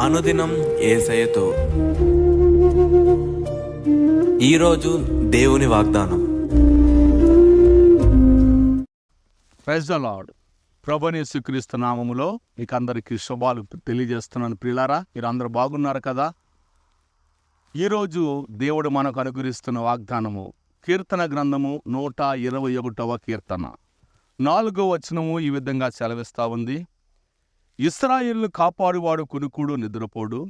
అనుదినం ఏసయతో ఈరోజు దేవుని వాగ్దానం. ప్రైజ్ ద లార్డ్ ప్రభుని యేసుక్రీస్తు నామములో మీకు అందరికీ శుభాలు తెలియజేస్తున్నాను ప్రియులారా. మీరు అందరూ బాగున్నారు కదా? ఈరోజు దేవుడు మనకు అనుగ్రహిస్తున్న వాగ్దానము కీర్తన గ్రంథము నూట ఇరవై ఒకటవ కీర్తన. నాలుగో వచనము ఈ విధంగా సెలవిస్తూ ఉంది. ఇస్రాయిల్ను కాపాడువాడు కునుకుడు నిద్రపోడు.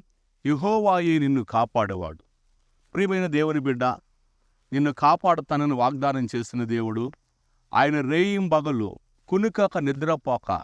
యుహోవాయే నిన్ను కాపాడేవాడు. ప్రియమైన దేవుని బిడ్డ నిన్ను కాపాడుతానని వాగ్దానం చేసిన దేవుడు ఆయన రేయిం బగలు కునుకక నిద్రపోక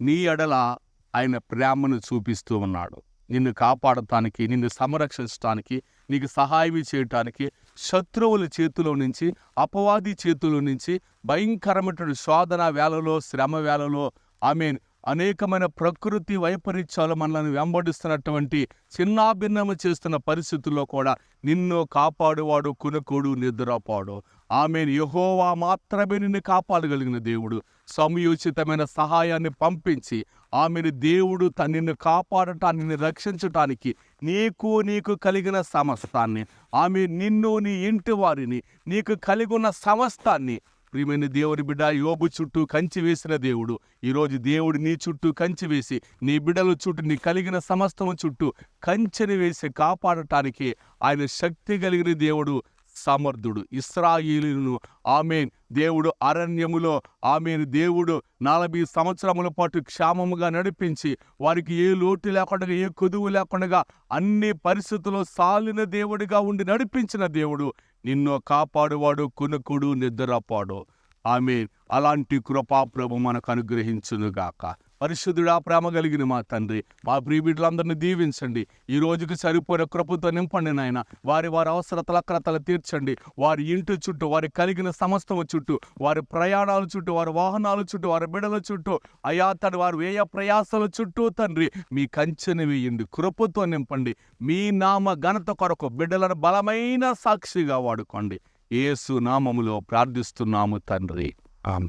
నీ ఎడల ఆయన ప్రేమను చూపిస్తూ ఉన్నాడు. నిన్ను కాపాడటానికి నిన్ను సంరక్షించడానికి నీకు సహాయం చేయటానికి శత్రువుల చేతిలో నుంచి అపవాది చేతుల నుంచి భయంకరమైన శోధన వేళలో శ్రమ వేళలో మీన్ అనేకమైన ప్రకృతి వైపరీత్యాలు మనల్ని వెంబడిస్తున్నటువంటి చిన్నాభిన్నము చేస్తున్న పరిస్థితుల్లో కూడా నిన్ను కాపాడువాడు కునకుడు నిద్రపాడు. ఆమె యహోవా మాత్రమే నిన్ను కాపాడగలిగిన దేవుడు. సమయోచితమైన సహాయాన్ని పంపించి ఆమెను దేవుడు తన నిన్ను కాపాడటాన్ని నిన్ను రక్షించటానికి నీకు నీకు కలిగిన సమస్తాన్ని ఆమె నిన్ను నీ ఇంటి వారిని నీకు కలిగి ఉన్న సమస్తాన్ని ప్రియమైన దేవుని బిడ్డ యోబు చుట్టూ కంచి వేసిన దేవుడు. ఈరోజు దేవుడు నీ చుట్టూ కంచి వేసి నీ బిడ్డల చుట్టూ నీ కలిగిన సమస్తము చుట్టూ కంచెని వేసి కాపాడటానికి ఆయన శక్తి కలిగిన దేవుడు సమర్థుడు. ఇస్రాయిలును ఆమెన్. దేవుడు అరణ్యములో ఆమెను. దేవుడు నలభై సంవత్సరముల పాటు క్షేమముగా నడిపించి వారికి ఏ లోటు లేకుండా ఏ కొదువు లేకుండా అన్ని పరిస్థితుల్లో సాలిన దేవుడిగా ఉండి నడిపించిన దేవుడు. నిన్ను కాపాడువాడు కునుకుడు నిద్రపాడు. ఆమె అలాంటి కృపాప్రభు మనకు అనుగ్రహించునుగాక. పరిశుద్ధుడా ప్రేమ కలిగిన మా తండ్రి. మా ప్రియబిడ్డలందరినీ దీవించండి. ఈ రోజుకి సరిపోయిన కృపతో నింపండి నాయన. వారి వారి అవసరతల అక్రతలు తీర్చండి. వారి ఇంటి చుట్టూ వారి కలిగిన సమస్తము చుట్టూ వారి ప్రయాణాల చుట్టూ వారి వాహనాల చుట్టూ వారి బిడల చుట్టూ అయా తను వారు వేయ ప్రయాసాల చుట్టూ తండ్రి మీ కంచెని వేయండి. కృపతో నింపండి. మీ నామ ఘనత కొరకు బిడ్డలను బలమైన సాక్షిగా వాడుకోండి. ఏసు నామములో ప్రార్థిస్తున్నాము తండ్రి.